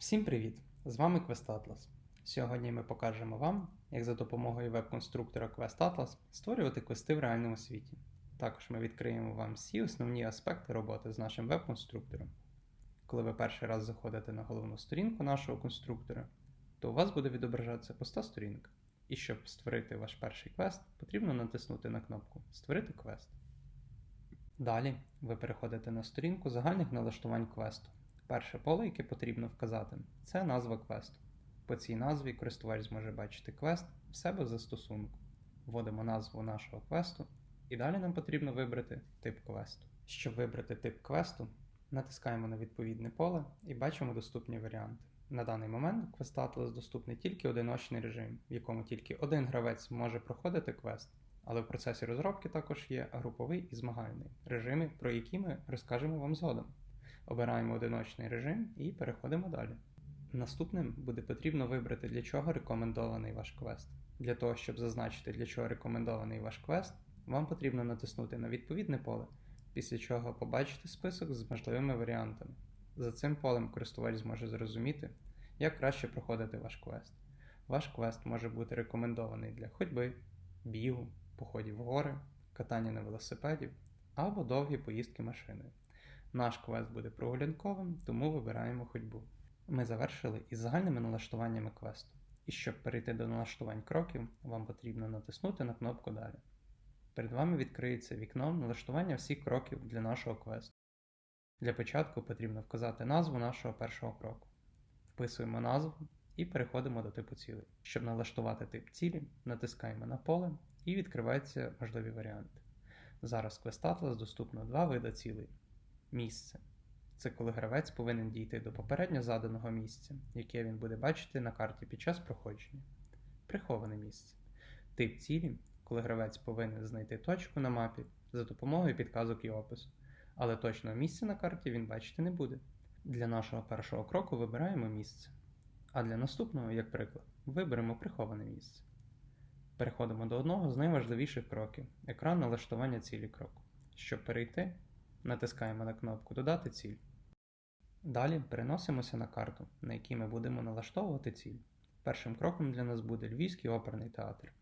Всім привіт! З вами Quest Atlas. Сьогодні ми покажемо вам, як за допомогою веб-конструктора Quest Atlas створювати квести в реальному світі. Також ми відкриємо вам всі основні аспекти роботи з нашим веб-конструктором. Коли ви перший раз заходите на головну сторінку нашого конструктора, то у вас буде відображатися пуста сторінка. І щоб створити ваш перший квест, потрібно натиснути на кнопку Створити квест. Далі ви переходите на сторінку загальних налаштувань квесту. Перше поле, яке потрібно вказати, це назва квесту. По цій назві користувач зможе бачити квест в себе в застосунку. Вводимо назву нашого квесту, і далі нам потрібно вибрати тип квесту. Щоб вибрати тип квесту, натискаємо на відповідне поле і бачимо доступні варіанти. На даний момент Quest Atlas доступний тільки одиночний режим, в якому тільки один гравець може проходити квест, але в процесі розробки також є груповий і змагальний режими, про які ми розкажемо вам згодом. Обираємо одиночний режим і переходимо далі. Наступним буде потрібно вибрати, для чого рекомендований ваш квест. Для того, щоб зазначити, для чого рекомендований ваш квест, вам потрібно натиснути на відповідне поле, після чого побачите список з можливими варіантами. За цим полем користувач зможе зрозуміти, як краще проходити ваш квест. Ваш квест може бути рекомендований для ходьби, бігу, походів в гори, катання на велосипеді або довгі поїздки машиною. Наш квест буде прогулянковим, тому вибираємо ходьбу. Ми завершили із загальними налаштуваннями квесту. І щоб перейти до налаштувань кроків, вам потрібно натиснути на кнопку Далі. Перед вами відкриється вікно налаштування всіх кроків для нашого квесту. Для початку потрібно вказати назву нашого першого кроку. Вписуємо назву і переходимо до типу цілей. Щоб налаштувати тип цілі, натискаємо на поле і відкриваються можливі варіанти. Зараз в Quest Atlas доступно два види цілей. Місце. Це коли гравець повинен дійти до попередньо заданого місця, яке він буде бачити на карті під час проходження. Приховане місце. Тип цілі, коли гравець повинен знайти точку на мапі за допомогою підказок і опису, але точного місця на карті він бачити не буде. Для нашого першого кроку вибираємо місце. А для наступного, як приклад, виберемо приховане місце. Переходимо до одного з найважливіших кроків екран налаштування цілі кроку. Щоб перейти, натискаємо на кнопку Додати ціль. Далі переносимося на карту, на якій ми будемо налаштовувати ціль. Першим кроком для нас буде Львівський оперний театр.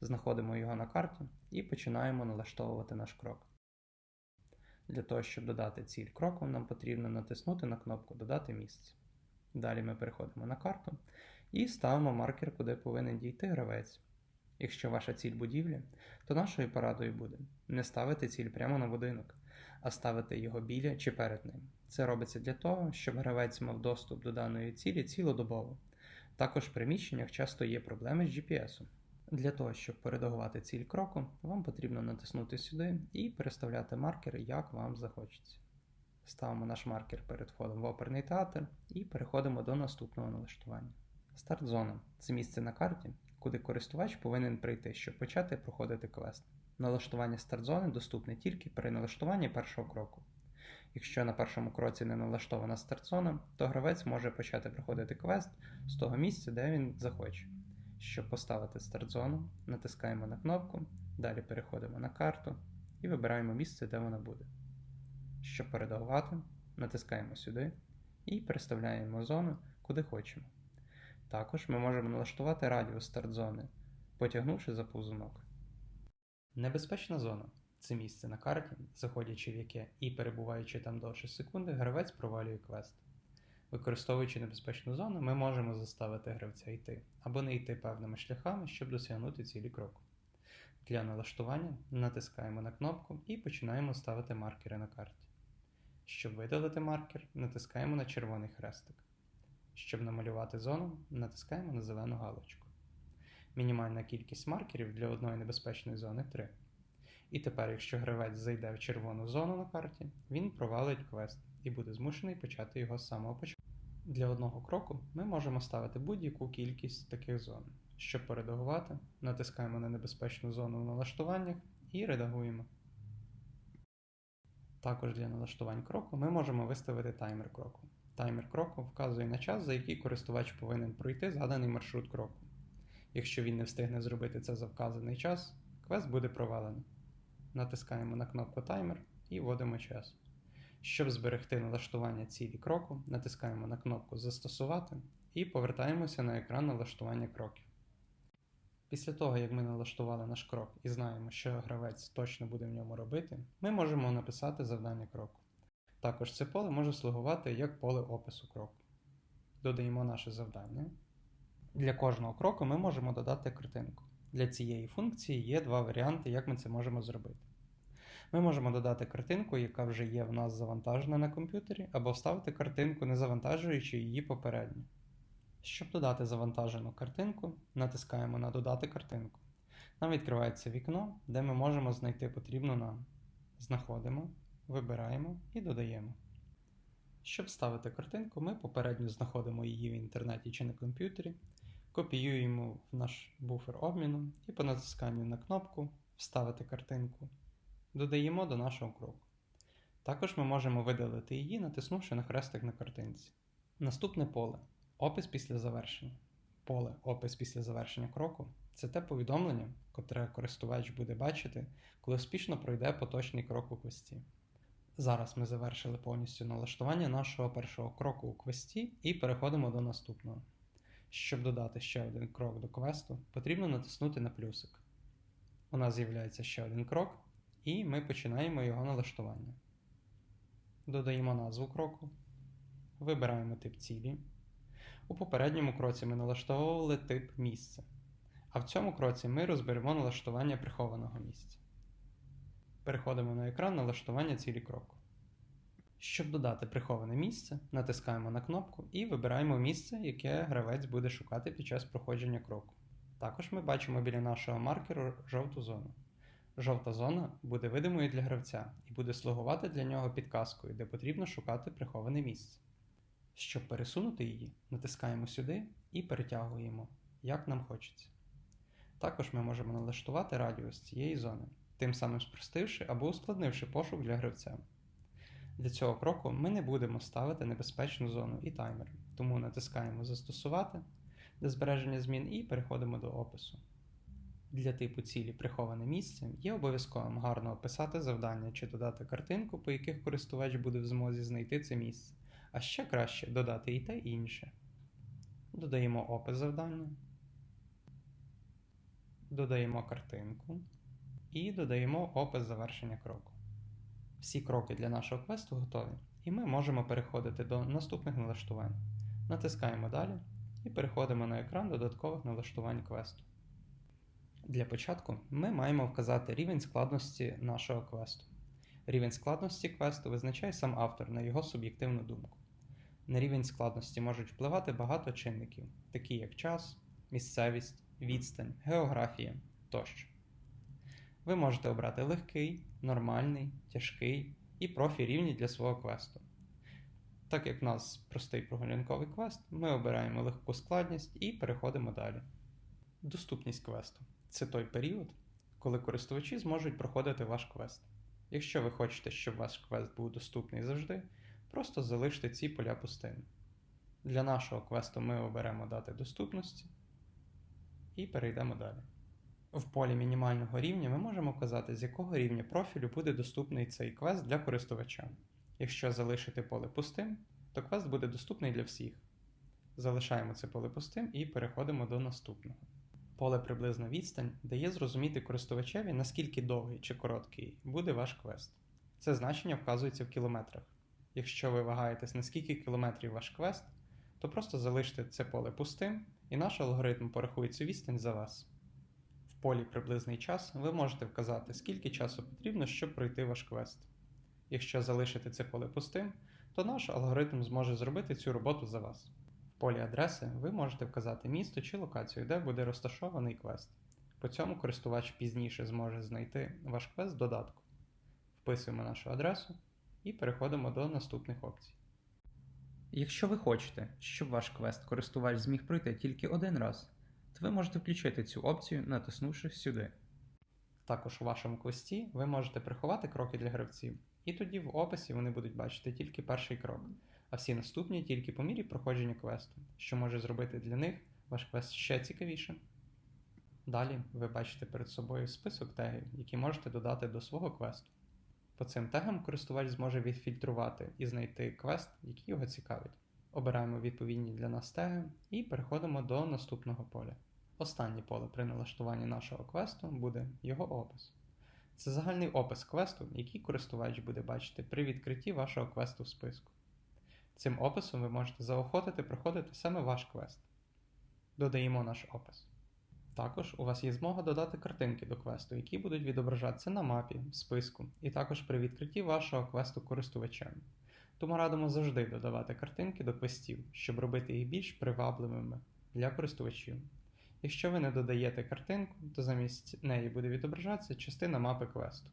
Знаходимо його на карті і починаємо налаштовувати наш крок. Для того, щоб додати ціль кроку, нам потрібно натиснути на кнопку Додати місце. Далі ми переходимо на карту і ставимо маркер, куди повинен дійти гравець. Якщо ваша ціль будівля, то нашою порадою буде не ставити ціль прямо на будинок, а ставити його біля чи перед ним. Це робиться для того, щоб гравець мав доступ до даної цілі цілодобово. Також в приміщеннях часто є проблеми з GPS. Для того, щоб передагувати ціль кроку, вам потрібно натиснути сюди і переставляти маркер, як вам захочеться. Ставимо наш маркер перед входом в оперний театр і переходимо до наступного налаштування. Старт-зона це місце на карті, куди користувач повинен прийти, щоб почати проходити квест. Налаштування старт-зони доступне тільки при налаштуванні першого кроку. Якщо на першому кроці не налаштована старт-зона, то гравець може почати проходити квест з того місця, де він захоче. Щоб поставити старт-зону, натискаємо на кнопку, далі переходимо на карту і вибираємо місце, де вона буде. Щоб передавати, натискаємо сюди і переставляємо зону, куди хочемо. Також ми можемо налаштувати радіус старт-зони, потягнувши за повзунок. Небезпечна зона це місце на карті, заходячи в яке і перебуваючи там довше секунди, гравець провалює квест. Використовуючи небезпечну зону, ми можемо заставити гравця йти або не йти певними шляхами, щоб досягнути цілі кроку. Для налаштування натискаємо на кнопку і починаємо ставити маркери на карті. Щоб видалити маркер, натискаємо на червоний хрестик. Щоб намалювати зону, натискаємо на зелену галочку. Мінімальна кількість маркерів для одної небезпечної зони 3. І тепер, якщо гравець зайде в червону зону на карті, він провалить квест і буде змушений почати його з самого початку. Для одного кроку ми можемо ставити будь-яку кількість таких зон. Щоб поредагувати, натискаємо на небезпечну зону в налаштуваннях і редагуємо. Також для налаштувань кроку ми можемо виставити таймер кроку. Таймер кроку вказує на час, за який користувач повинен пройти заданий маршрут кроку. Якщо він не встигне зробити це за вказаний час, квест буде провалено. Натискаємо на кнопку таймер і вводимо час. Щоб зберегти налаштування цілі кроку, натискаємо на кнопку Застосувати і повертаємося на екран налаштування кроків. Після того, як ми налаштували наш крок і знаємо, що гравець точно буде в ньому робити, ми можемо написати завдання кроку. Також це поле може слугувати як поле опису кроку. Додаємо наше завдання. Для кожного кроку ми можемо додати картинку. Для цієї функції є два варіанти, як ми це можемо зробити. Ми можемо додати картинку, яка вже є в нас завантажена на комп'ютері, або вставити картинку, не завантажуючи її попередньо. Щоб додати завантажену картинку, натискаємо на Додати картинку. Нам відкривається вікно, де ми можемо знайти потрібну нам. Знаходимо, вибираємо і додаємо. Щоб вставити картинку, ми попередньо знаходимо її в інтернеті чи на комп'ютері, копіюємо в наш буфер обміну і по натисканню на кнопку Вставити картинку додаємо до нашого кроку. Також ми можемо видалити її, натиснувши на хрестик на картинці. Наступне поле Опис після завершення. Поле Опис після завершення кроку це те повідомлення, котре користувач буде бачити, коли успішно пройде поточний крок у квесті. Зараз ми завершили повністю налаштування нашого першого кроку у квесті і переходимо до наступного. Щоб додати ще один крок до квесту, потрібно натиснути на плюсик. У нас з'являється ще один крок, і ми починаємо його налаштування. Додаємо назву кроку, вибираємо тип цілі. У попередньому кроці ми налаштовували тип місця, а в цьому кроці ми розберемо налаштування прихованого місця. Переходимо на екран налаштування цілі кроку. Щоб додати приховане місце, натискаємо на кнопку і вибираємо місце, яке гравець буде шукати під час проходження кроку. Також ми бачимо біля нашого маркеру жовту зону. Жовта зона буде видимою для гравця і буде слугувати для нього підказкою, де потрібно шукати приховане місце. Щоб пересунути її, натискаємо сюди і перетягуємо, як нам хочеться. Також ми можемо налаштувати радіус цієї зони, тим самим спростивши або ускладнивши пошук для гравця. Для цього кроку ми не будемо ставити небезпечну зону і таймер, тому натискаємо Застосувати для збереження змін і переходимо до опису. Для типу цілі приховане місце є обов'язковим гарно описати завдання чи додати картинку, по яких користувач буде в змозі знайти це місце, а ще краще додати і те і інше. Додаємо опис завдання, додаємо картинку і додаємо опис завершення кроку. Всі кроки для нашого квесту готові, і ми можемо переходити до наступних налаштувань. Натискаємо далі і переходимо на екран додаткових налаштувань квесту. Для початку ми маємо вказати рівень складності нашого квесту. Рівень складності квесту визначає сам автор на його суб'єктивну думку. На рівень складності можуть впливати багато чинників, такі як час, місцевість, відстань, географія тощо. Ви можете обрати легкий, нормальний, тяжкий і профі рівні для свого квесту. Так як в нас простий прогулянковий квест, ми обираємо легку складність і переходимо далі. Доступність квесту це той період, коли користувачі зможуть проходити ваш квест. Якщо ви хочете, щоб ваш квест був доступний завжди, просто залиште ці поля пустими. Для нашого квесту ми оберемо дати доступності і перейдемо далі. В полі мінімального рівня ми можемо вказати, з якого рівня профілю буде доступний цей квест для користувача. Якщо залишити поле пустим, то квест буде доступний для всіх. Залишаємо це поле пустим і переходимо до наступного. Поле приблизна відстань дає зрозуміти користувачеві, наскільки довгий чи короткий буде ваш квест. Це значення вказується в кілометрах. Якщо ви вагаєтесь, наскільки кілометрів ваш квест, то просто залиште це поле пустим, і наш алгоритм порахує цю відстань за вас. Полі приблизний час ви можете вказати, скільки часу потрібно, щоб пройти ваш квест. Якщо залишите це поле пустим, то наш алгоритм зможе зробити цю роботу за вас. В полі адреси ви можете вказати місто чи локацію, де буде розташований квест. По цьому користувач пізніше зможе знайти ваш квест в додатку. Вписуємо нашу адресу і переходимо до наступних опцій. Якщо ви хочете, щоб ваш квест користувач зміг пройти тільки один раз, то ви можете включити цю опцію, натиснувши сюди. Також у вашому квесті ви можете приховати кроки для гравців, і тоді в описі вони будуть бачити тільки перший крок, а всі наступні тільки по мірі проходження квесту, що може зробити для них ваш квест ще цікавішим. Далі ви бачите перед собою список тегів, які можете додати до свого квесту. По цим тегам користувач зможе відфільтрувати і знайти квест, який його цікавить. Обираємо відповідні для нас теги і переходимо до наступного поля. Останнє поле при налаштуванні нашого квесту буде його опис. Це загальний опис квесту, який користувач буде бачити при відкритті вашого квесту в списку. Цим описом ви можете заохотити проходити саме ваш квест. Додаємо наш опис. Також у вас є змога додати картинки до квесту, які будуть відображатися на мапі, в списку, і також при відкритті вашого квесту користувачем. Тому радимо завжди додавати картинки до квестів, щоб робити їх більш привабливими для користувачів. Якщо ви не додаєте картинку, то замість неї буде відображатися частина мапи квесту.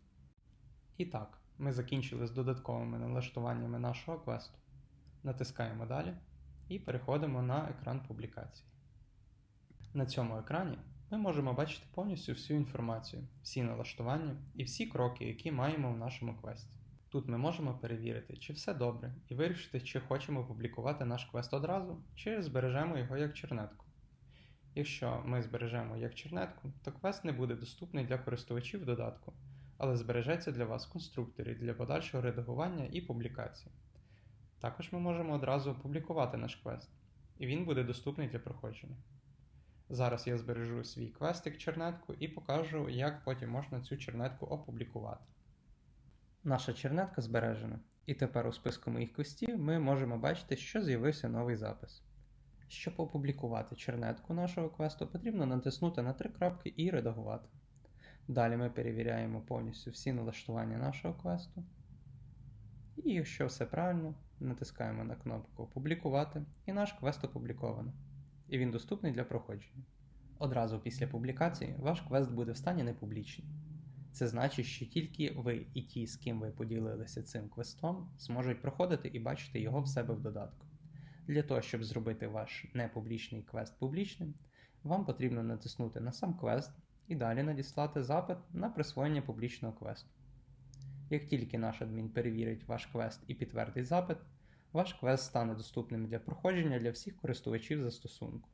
І так, ми закінчили з додатковими налаштуваннями нашого квесту. Натискаємо далі і переходимо на екран публікації. На цьому екрані ми можемо бачити повністю всю інформацію, всі налаштування і всі кроки, які маємо в нашому квесті. Тут ми можемо перевірити, чи все добре, і вирішити, чи хочемо публікувати наш квест одразу, чи збережемо його як чернетку. Якщо ми збережемо як чернетку, то квест не буде доступний для користувачів додатку, але збережеться для вас в конструкторі для подальшого редагування і публікації. Також ми можемо одразу опублікувати наш квест, і він буде доступний для проходження. Зараз я збережу свій квест як чернетку і покажу, як потім можна цю чернетку опублікувати. Наша чернетка збережена, і тепер у списку моїх квестів ми можемо бачити, що з'явився новий запис. Щоб опублікувати чернетку нашого квесту, потрібно натиснути на три крапки і редагувати. Далі ми перевіряємо повністю всі налаштування нашого квесту. І якщо все правильно, натискаємо на кнопку Опублікувати, і наш квест опубліковано. І він доступний для проходження. Одразу після публікації ваш квест буде в стані непублічний. Це значить, що тільки ви і ті, з ким ви поділилися цим квестом, зможуть проходити і бачити його в себе в додатку. Для того, щоб зробити ваш непублічний квест публічним, вам потрібно натиснути на сам квест і далі надіслати запит на присвоєння публічного квесту. Як тільки наш адмін перевірить ваш квест і підтвердить запит, ваш квест стане доступним для проходження для всіх користувачів застосунку.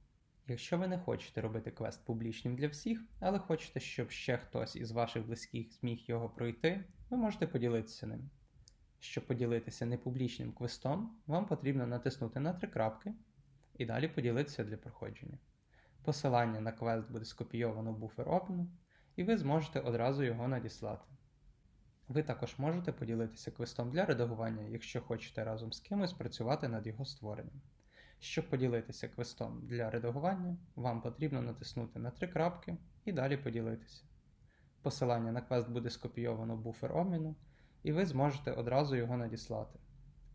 Якщо ви не хочете робити квест публічним для всіх, але хочете, щоб ще хтось із ваших близьких зміг його пройти, ви можете поділитися ним. Щоб поділитися непублічним квестом, вам потрібно натиснути на три крапки і далі поділитися для проходження. Посилання на квест буде скопійовано в буфер опену, і ви зможете одразу його надіслати. Ви також можете поділитися квестом для редагування, якщо хочете разом з кимось працювати над його створенням. Щоб поділитися квестом для редагування, вам потрібно натиснути на три крапки і далі поділитися. Посилання на квест буде скопійовано в буфер обміну, і ви зможете одразу його надіслати.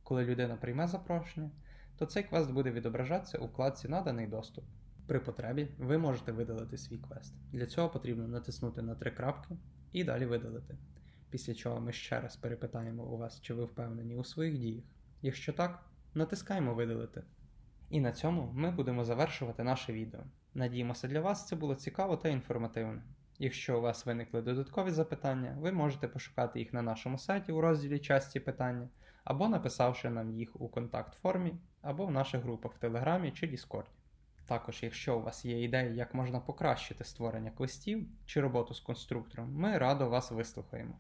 Коли людина прийме запрошення, то цей квест буде відображатися у вкладці Наданий доступ. При потребі ви можете видалити свій квест. Для цього потрібно натиснути на три крапки і далі видалити. Після чого ми ще раз перепитаємо у вас, чи ви впевнені у своїх діях. Якщо так, натискаємо видалити. І на цьому ми будемо завершувати наше відео. Надіємося, для вас це було цікаво та інформативно. Якщо у вас виникли додаткові запитання, ви можете пошукати їх на нашому сайті у розділі Часті питання, або написавши нам їх у контакт формі, або в наших групах в Телеграмі чи Діскорді. Також, якщо у вас є ідеї, як можна покращити створення квестів чи роботу з конструктором, ми радо вас вислухаємо.